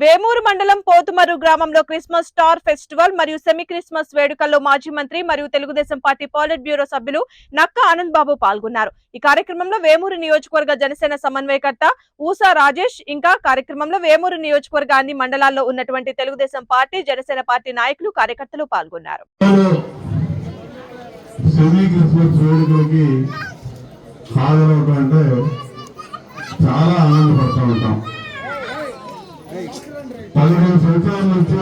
వేమూరు మండలం పోతుమరు గ్రామంలో Christmas star festival మరియు సెమీ క్రిస్మస్ వేడుకల్లో మాజీ మంత్రి మరియు తెలుగుదేశం పార్టీ పాలిట్ బ్యూరో సభ్యులు నక్క ఆనంద్ బాబు పాల్గొన్నారు. ఈ కార్యక్రమంలో వేమూరు నియోజకవర్గ జనసేన సమన్వయకర్త ఊసా రాజేష్ ఇంకా కార్యక్రమంలో వేమూరు నియోజకవర్గ అన్ని మండలాల్లో ఉన్నటువంటి తెలుగుదేశం పార్టీ జనసేన పార్టీ నాయకులు కార్యకర్తలు పాల్గొన్నారు. చాలా ఆనందపడుతూ ఉంటాం. పదిహేను సంవత్సరాల నుంచి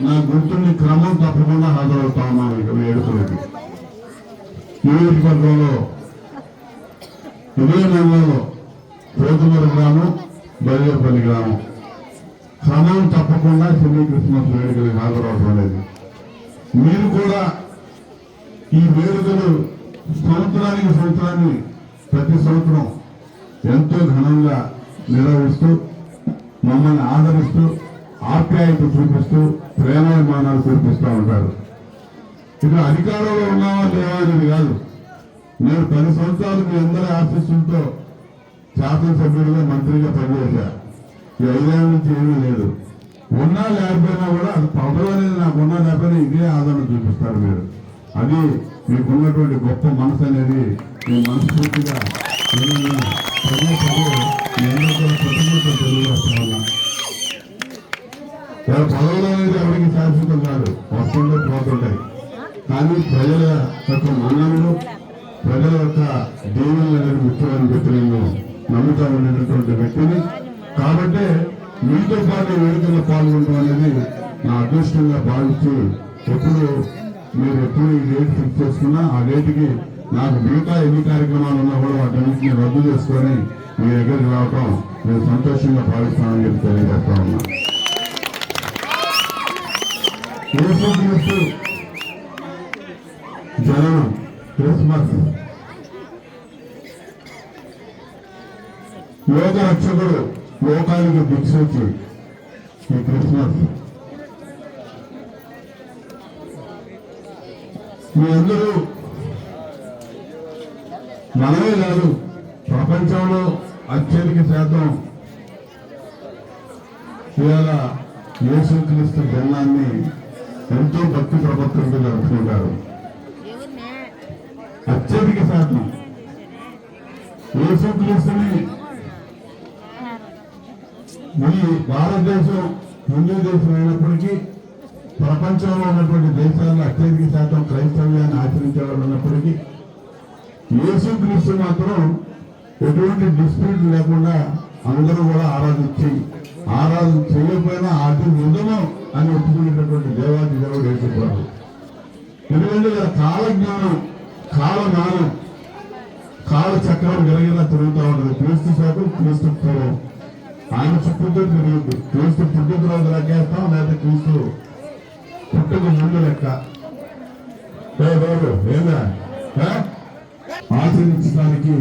నా గుర్తుని క్రమం తప్పకుండా హాజరవుతా ఉన్నాను వేడుకలకి నియోజకవర్గంలో ఇదే నెలలో పోతుమూరు గ్రామం బలియపల్లి గ్రామం. క్రమం తప్పకుండా సెమీ క్రిస్మస్ వేడుకలకు హాజరవటం లేదు మీరు కూడా ఈ వేడుకలు సంవత్సరానికి సంవత్సరాన్ని ప్రతి సంవత్సరం ఎంతో ఘనంగా నిర్వహిస్తూ మమ్మల్ని ఆదరిస్తూ ఆప్యాయత చూపిస్తూ ప్రేమాభిమానాలు చూపిస్తూ ఉంటారు. ఇక్కడ అధికారంలో ఉన్నావా లేవా అనేది కాదు. నేను పది సంవత్సరాలు మీ అందరి ఆశీస్సులతో శాసనసభ్యుడిగా మంత్రిగా పనిచేశా. ఈ ఐదేళ్ళ నుంచి ఏమీ లేదు. ఉన్నా లేకపోయినా కూడా అది పదవి అనేది నాకు ఉన్నా లేకపోయినా ఇదే ఆదరణ చూపిస్తారు మీరు. అది మీకున్నటువంటి గొప్ప మనసు అనేది మీ మనస్ఫూర్తిగా నేను పదే పదే మీ అందరికీ కృతజ్ఞతలు తెలియజేస్తా ఉన్నా అనేది ఎవరికి శాశ్వతం కాదు. వస్తుండే పోతుంటాయి. కానీ ప్రజల యొక్క మన్ననలు ప్రజల యొక్క దేవుళ్ళు అనేది ముఖ్యమైన వ్యక్తి నేను నమ్ముతా ఉండేటటువంటి వ్యక్తిని. కాబట్టి మీతో పాటు వేడుకల్లో పాల్గొనడం అనేది నా అదృష్టంగా భావిస్తూ ఎప్పుడు మీరు ఎప్పుడు ఈ డేట్ ఫిక్స్ చేసుకున్నా ఆ డేట్కి నాకు మిగతా ఎన్ని కార్యక్రమాలు ఉన్నా కూడా వాటన్నింటిని రద్దు చేసుకొని మీ దగ్గరికి రావటం నేను సంతోషంగా భావిస్తానని చెప్పి తెలియజేస్తా ఉన్నాను యేసుక్రీస్తు జననం క్రిస్మస్ లోక రక్షకుడు లోకానికి దిక్సూచి ఈ క్రిస్మస్. మీ అందరూ మనమే కాదు ప్రపంచంలో అత్యధిక శాతం ఇవాళ యేసుక్రీస్తు జన్మాన్ని ఎంతో భక్తి ప్రపత్తులతో జరుపుకుంటారు అత్యధిక శాతం యేసుక్రీస్తుని ఈ భారతదేశం హిందూ దేశం అయినప్పటికీ ప్రపంచంలో ఉన్నటువంటి దేశాల్లో అత్యధిక శాతం క్రైస్తవ్యాన్ని ఆచరించే వాళ్ళు ఉన్నప్పటికీ యేసుక్రీస్తు మాత్రం ఎటువంటి డిస్ప్యూట్ లేకుండా అందరూ కూడా ఆరాధించి ఆరాధన చేయకపోయినా నిజము అని ఒప్పుకున్నటువంటి దేవాది దేవుడు యేసుప్రభు. ఎందుకంటే కాలజ్ఞానం కాలజ్ఞానం కాల చక్రం గిరగిలా తిరుగుతూ ఉంటుంది క్రీస్తు శాతం క్రీస్తు పూర్వం. ఆయన చుట్టూతో తిరుగుతుంది క్రీస్తు పుట్టిన తర్వాత లెక్కేస్తాం లేదా క్రీస్తు పుట్టుక ముందు లెక్క. ఏ ఆచరించడానికి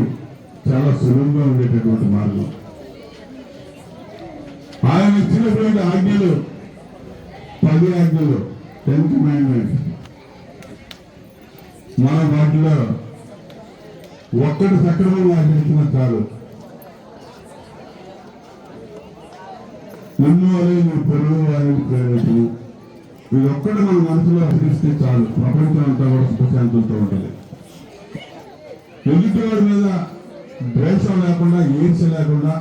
చాలా సులువుగా ఉండేటటువంటి మార్గం. ఆయన ఇచ్చినటువంటి ఆజ్ఞలు పది ఆజ్ఞలు టెన్ కమాండ్మెంట్ మన వాటిలో ఒక్కటి సక్రమంగా ఆచరించిన చాలు. నిన్ను అనే నీ పొరుగు వారిని ప్రేరేపు ఇది ఒక్కటి మన మనసులో ఆచరిస్తే చాలు. ప్రపంచం అంతా కూడా సుఖశాంతులతో ఉంటుంది. ఎదుటివాడి మీద ద్వేషం లేకుండా ఈర్ష లేకుండా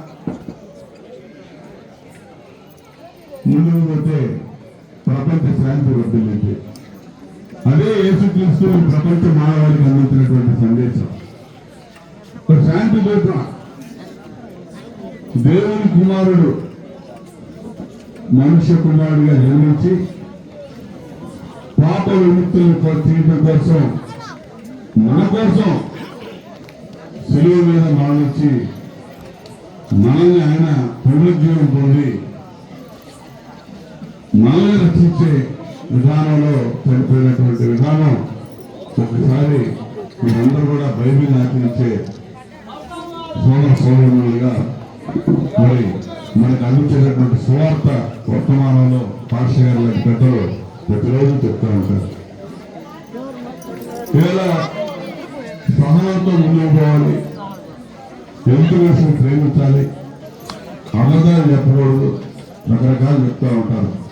ముందుకు పోతే ప్రపంచ శాంతి వర్ధిల్లింది అదే యేసుక్రీస్తు ప్రపంచ మానవాళికి అందించినటువంటి సందేశం. శాంతి దూత దేవుని కుమారుడు మనుష్య కుమారుడిగా జన్మించి పాప విముక్తులు తీయడం కోసం మన కోసం సెలవు మీద మరణించి మనల్ని ఆయన పునరుజ్జీవం పొంది మనల్ని రక్షించే విధానంలో చనిపోయినటువంటి విధానం. ఒకసారి మీరందరూ కూడా బైబిల్ ఆచరించే సోదర సోదరులుగా మరి మనకు అందించేటటువంటి సువార్త వర్తమానంలో పాఠశాల పెద్దలు ప్రతిరోజు చెప్తూ ఉంటారు. ఇలా సహనంతో ముందుకు పోవాలి. ఎదుటి ప్రేమించాలి? అబద్ధాలు చెప్పకూడదు. రకరకాలు చెప్తూ ఉంటారు.